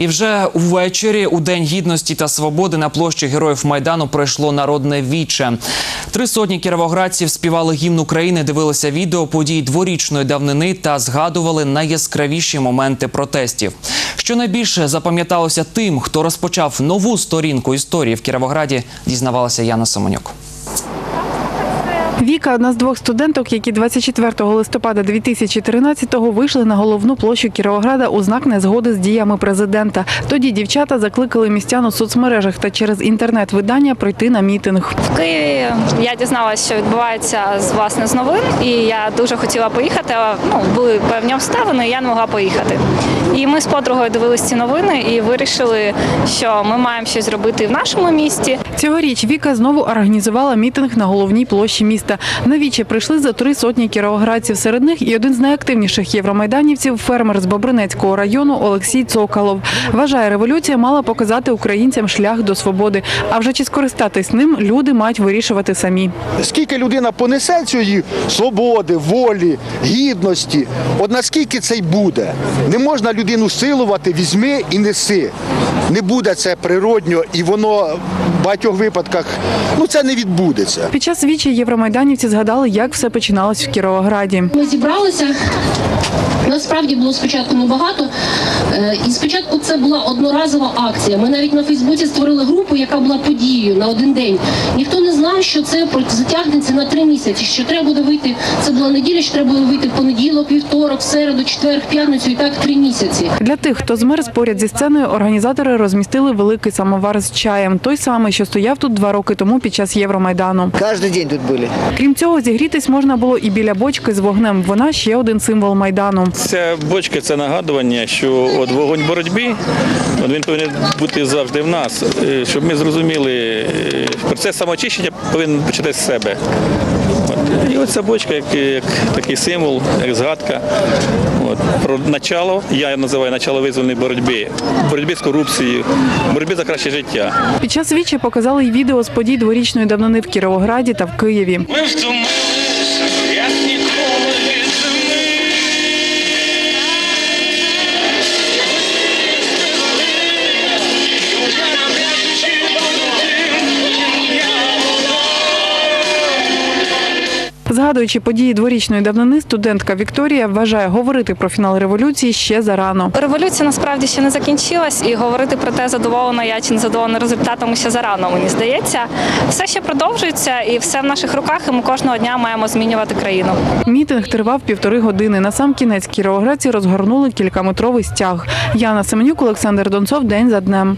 І вже ввечері у День гідності та свободи на площі Героїв Майдану пройшло народне віче. Три сотні кіровоградців співали гімн України, дивилися відео подій дворічної давнини та згадували найяскравіші моменти протестів. Що найбільше запам'яталося тим, хто розпочав нову сторінку історії в Кіровограді, дізнавалася Яна Семенюк. Віка одна з двох студенток, які 24 листопада 2013-го вийшли на головну площу Кіровограда у знак незгоди з діями президента. Тоді дівчата закликали містян у соцмережах та через інтернет-видання прийти на мітинг. В Києві я дізналася, що відбувається з власне з новин, і я дуже хотіла поїхати. але, Ну були певні обставини, і я не могла поїхати. І ми з подругою дивилися ці новини і вирішили, що ми маємо щось зробити в нашому місті. Цьогоріч Віка знову організувала мітинг на головній площі міста. На віче прийшли за три сотні кіровоградців. Серед них і один з найактивніших євромайданівців – фермер з Бобринецького району Олексій Цокалов. Вважає, революція мала показати українцям шлях до свободи. А вже чи скористатись ним люди мають вирішувати самі. Скільки людина понесе цієї свободи, волі, гідності, от наскільки це й буде. Не можна людину силувати, візьми і неси. Не буде це природньо, і воно в багатьох випадках ну це не відбудеться. Під час вічі євромайданівці згадали, як все починалось в Кіровограді. Ми зібралися. Насправді було спочатку небагато. Е, І спочатку це була одноразова акція. Ми навіть на Фейсбуці створили групу, яка була подією на один день. Ніхто не знав, що це затягнеться на три місяці. Що треба буде вийти. Це була неділя, що треба було вийти в понеділок, вівторок, середу, четвер, п'ятницю і так три місяці. Для тих, хто змерз поряд зі сценою, організатори розмістили великий самовар з чаєм. Той самий, що стояв тут два роки тому під час Євромайдану. Каждый день тут были. Крім цього, зігрітись можна було і біля бочки з вогнем. Вона ще один символ майдану. Ця бочка це нагадування, що от вогонь боротьби він повинен бути завжди в нас, е, щоб ми зрозуміли, е, процес самоочищення повинен почати з себе. І оця бочка як, як такий символ, як згадка от, про начало, я називаю начало визвольної боротьби, боротьби з корупцією, боротьби за краще життя. Під час вічі показали й відео з подій дворічної давнини в Кіровограді та в Києві. Ми втомилися, Згадуючи події дворічної давнини, студентка Вікторія вважає, говорити про фінал революції ще зарано. Революція насправді ще не закінчилась, і говорити про те, задоволена я чи не задоволена результатами ще зарано, мені здається. Все ще продовжується, і все в наших руках, і ми кожного дня маємо змінювати країну. Мітинг тривав півтори години. На сам кінець кіровоградці розгорнули кількаметровий стяг. Яна Семенюк, Олександр Донцов. День за днем.